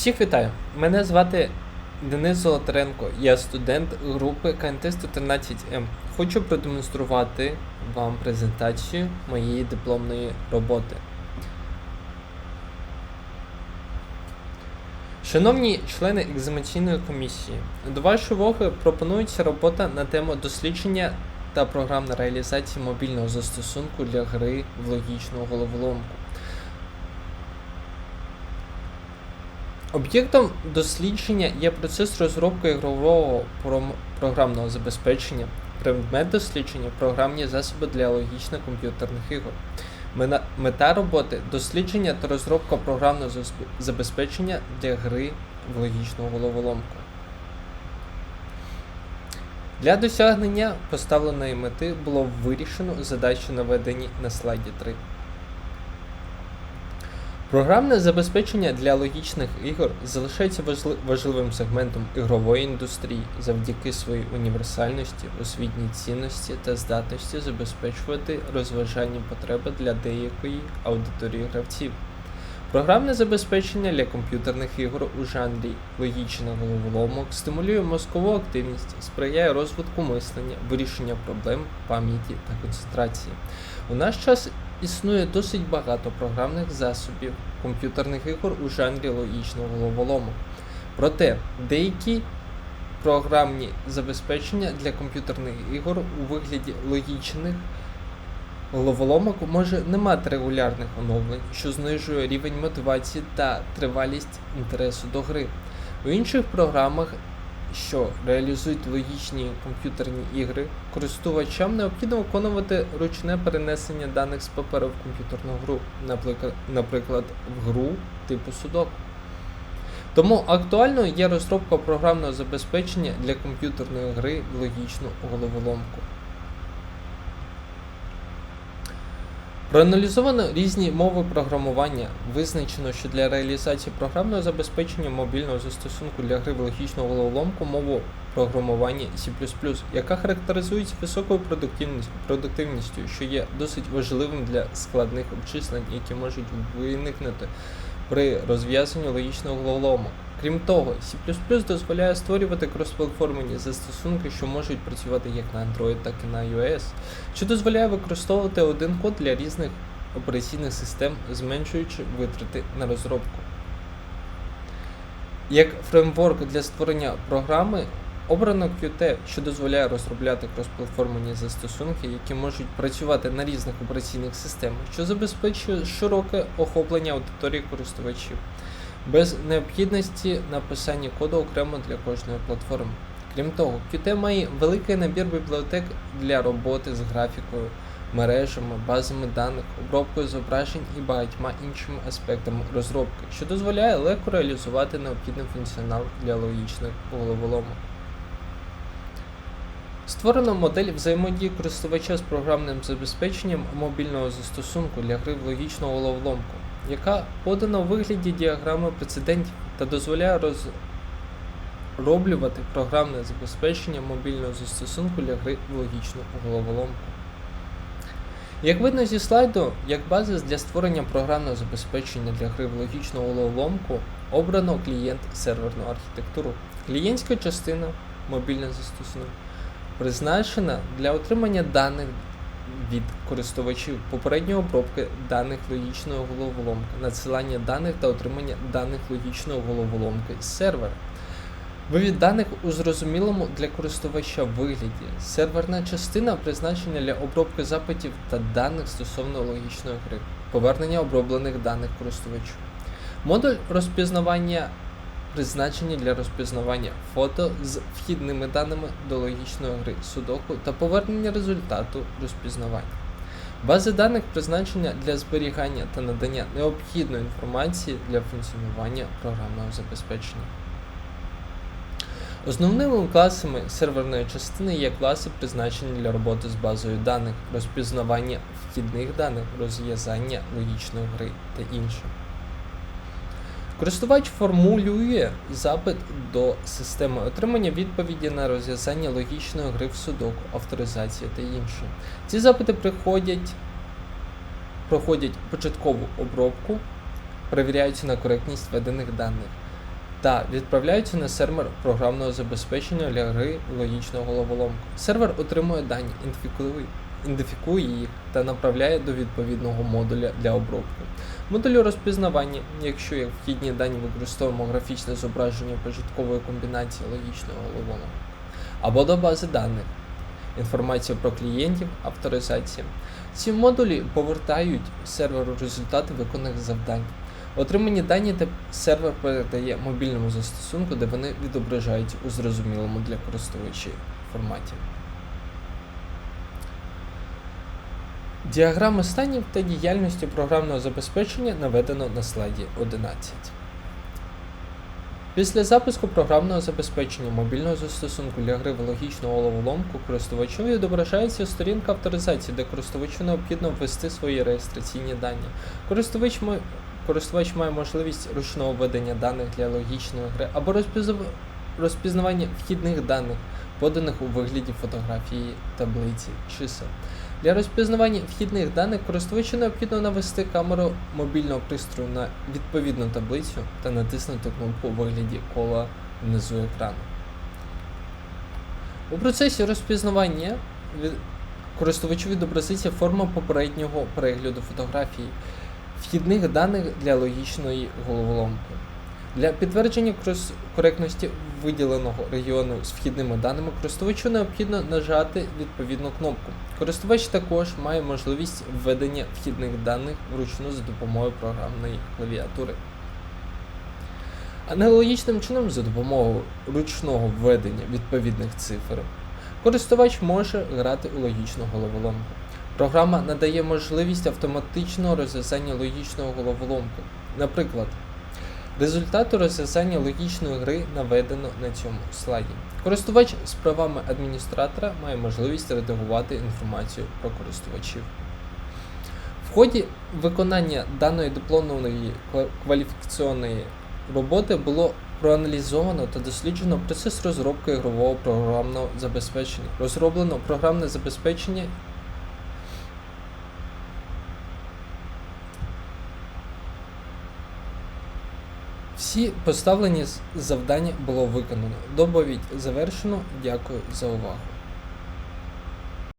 Всіх вітаю! Мене звати Денис Золотаренко, я студент групи КНТ 113М. Хочу продемонструвати вам презентацію моєї дипломної роботи. Шановні члени екзаменаційної комісії, до вашої уваги пропонується робота на тему дослідження та програмна реалізація мобільного застосунку для гри в логічну головоломку. Об'єктом дослідження є процес розробки ігрового програмного забезпечення, предмет дослідження програмні засоби для логічно-комп'ютерних ігор. Мета роботи дослідження та розробка програмного забезпечення для гри в логічну головоломку. Для досягнення поставленої мети було вирішено задачу наведені на слайді 3. Програмне забезпечення для логічних ігор залишається важливим сегментом ігрової індустрії завдяки своїй універсальності, освітній цінності та здатності забезпечувати розважальні потреби для деякої аудиторії гравців. Програмне забезпечення для комп'ютерних ігор у жанрі логічних головоломок стимулює мозкову активність, сприяє розвитку мислення, вирішення проблем, пам'яті та концентрації. У наш час існує досить багато програмних засобів комп'ютерних ігор у жанрі логічного головоломок. Проте деякі програмні забезпечення для комп'ютерних ігор у вигляді логічних головоломок може не мати регулярних оновлень, що знижує рівень мотивації та тривалість інтересу до гри. У інших програмах, що реалізують логічні комп'ютерні ігри, користувачам необхідно виконувати ручне перенесення даних з паперу в комп'ютерну гру, наприклад, в гру типу судоку. Тому актуальною є розробка програмного забезпечення для комп'ютерної гри в логічну головоломку. Проаналізовано різні мови програмування. Визначено, що для реалізації програмного забезпечення мобільного застосунку для гри в логічну головоломку мову програмування C++, яка характеризується високою продуктивністю, що є досить важливим для складних обчислень, які можуть виникнути при розв'язанні логічного головоломок. Крім того, C++ дозволяє створювати кросплатформені застосунки, що можуть працювати як на Android, так і на iOS, що дозволяє використовувати один код для різних операційних систем, зменшуючи витрати на розробку. Як фреймворк для створення програми обрано Qt, що дозволяє розробляти кросплатформені застосунки, які можуть працювати на різних операційних системах, що забезпечує широке охоплення аудиторії користувачів без необхідності написання коду окремо для кожної платформи. Крім того, Qt має великий набір бібліотек для роботи з графікою, мережами, базами даних, обробкою зображень і багатьма іншими аспектами розробки, що дозволяє легко реалізувати необхідний функціонал для логічних головоломок. Створено модель взаємодії користувача з програмним забезпеченням мобільного застосунку для гри в логічну головоломку, яка подана у вигляді діаграми прецедентів та дозволяє розроблювати програмне забезпечення мобільного застосунку для гри в логічну головоломку. Як видно зі слайду, як базис для створення програмного забезпечення для гри в логічну головоломку обрано клієнт-серверну архітектуру. Клієнтська частина мобільний застосунок призначена для отримання даних від користувачів, попередньої обробки даних логічної головоломки, надсилання даних та отримання даних логічної головоломки з сервера. Вивід даних у зрозумілому для користувача вигляді. Серверна частина призначена для обробки запитів та даних стосовно логічної гри, повернення оброблених даних користувачу. Модуль розпізнавання призначені для розпізнавання фото з вхідними даними до логічної гри судоку та повернення результату розпізнавання. Бази даних призначення для зберігання та надання необхідної інформації для функціонування програмного забезпечення. Основними класами серверної частини є класи, призначені для роботи з базою даних, розпізнавання вхідних даних, розв'язання логічної гри та інше. Користувач формулює запит до системи отримання відповіді на розв'язання логічної гри в судоку, авторизація та інше. Ці запити приходять, проходять початкову обробку, перевіряються на коректність введених даних. та відправляються на сервер програмного забезпечення для гри логічного головоломку. Сервер отримує дані, ідентифікує, ідентифікує їх та направляє до відповідного модуля для обробки. Модулю розпізнавання, якщо як вхідні дані використовуємо графічне зображення початкової комбінації логічного головоломку, або до бази даних. Інформація про клієнтів, авторизація. Ці модулі повертають серверу результати виконаних завдань. Отримані дані та сервер передає мобільному застосунку, де вони відображаються у зрозумілому для користувачів форматі. Діаграми станів та діяльності програмного забезпечення наведено на слайді 11. Після запуску програмного забезпечення мобільного застосунку для гри в логічну головоломку користувачу відображається сторінка авторизації, де користувачу необхідно ввести свої реєстраційні дані. Користувач має, користувач має можливість ручного введення даних для логічної гри або розпізнав- розпізнавання вхідних даних, поданих у вигляді фотографії, таблиці, чисел. Для розпізнавання вхідних даних користувачу необхідно навести камеру мобільного пристрою на відповідну таблицю та натиснути кнопку у вигляді кола внизу екрану. У процесі розпізнавання користувачу відобразиться форма попереднього перегляду фотографії вхідних даних для логічної головоломки. Для підтвердження коректності виділеного регіону з вхідними даними користувачу необхідно нажати відповідну кнопку. Користувач також має можливість введення вхідних даних вручну за допомогою програмної клавіатури. Аналогічним чином, за допомогою ручного введення відповідних цифр, користувач може грати у логічну головоломку. Програма надає можливість автоматичного розв'язання логічного головоломки. Наприклад, результати розв'язання логічної гри наведено на цьому слайді. Користувач з правами адміністратора має можливість редагувати інформацію про користувачів. В ході виконання даної дипломної кваліфікаційної роботи було проаналізовано та досліджено процес розробки ігрового програмного забезпечення. Розроблено програмне забезпечення Всі поставлені завдання було виконано. Доповідь завершено. Дякую за увагу.